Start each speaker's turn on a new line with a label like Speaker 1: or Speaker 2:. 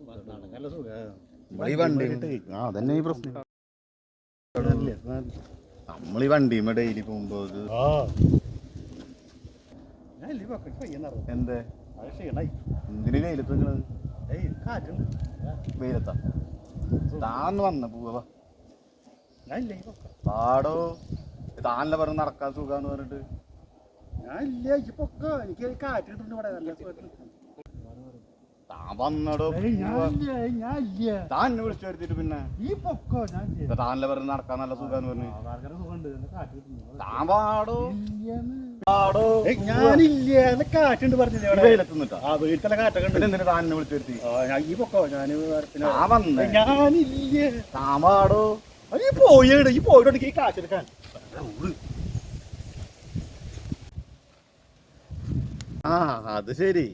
Speaker 1: നമ്മളീ വണ്ടി ആ അതന്നെ ഈ പ്രശ്നം. നമ്മളീ ഡെയിലി പോകുമ്പോ എന്തേ? എന്തിനു വെയിലത്ത് നിൽക്കണത് താന്ന് വന്ന പോവാ പാടോ? താനല്ല പറഞ്ഞ് നടക്കാൻ സുഖാന്ന് പറഞ്ഞിട്ട്?
Speaker 2: ഞാൻ ഇല്ല? ഈ പൊക്ക. എനിക്ക് കാറ്റ് കിട്ടുന്നുണ്ട് ഇവിടെ. നല്ല നിൽക്കുന്നു.
Speaker 1: താൻ വന്നടോ.
Speaker 2: ഞാൻ ഇല്ല ഞാൻ
Speaker 1: താൻ എന്നെ വിളിച്ചു വരുത്തിട്ട് പിന്നെ.
Speaker 2: ഈ പൊക്ക ഞാൻ ഇല്ല.
Speaker 1: താനല്ല പറഞ്ഞ് നടക്കാൻ നല്ല സുഖാന്ന് പറഞ്ഞു.
Speaker 2: ആൾക്കാരുടെ സുഖമുണ്ട്. നല്ല കാറ്റ് കിട്ടുന്നു
Speaker 1: താൻ പാടോ
Speaker 2: ഇല്ലാന്ന്.
Speaker 1: പാടോ
Speaker 2: ഏയ് ഞാനില്ല നല്ല കാറ്റുണ്ട് പറഞ്ഞില്ലേ
Speaker 1: ഈ വെയിലത്ത് നിന്നിട്ടാ
Speaker 2: ആ വീട്ടിലെ കാറ്റൊക്കെ ഉണ്ട്.
Speaker 1: പിന്നെ എന്തിനാ താൻ എന്നെ വിളിച്ചു വരുത്തി?
Speaker 2: ഞാൻ ഈ പൊക്കോ ഞാൻ പിന്നെ
Speaker 1: താൻ വന്നേ.
Speaker 2: ഞാനില്ല
Speaker 1: താൻ പാടോ
Speaker 2: ഈ ഈ പോയിട്ട് ഈ കാറ്റെടുക്കാൻ
Speaker 1: ആ അത് ശരി.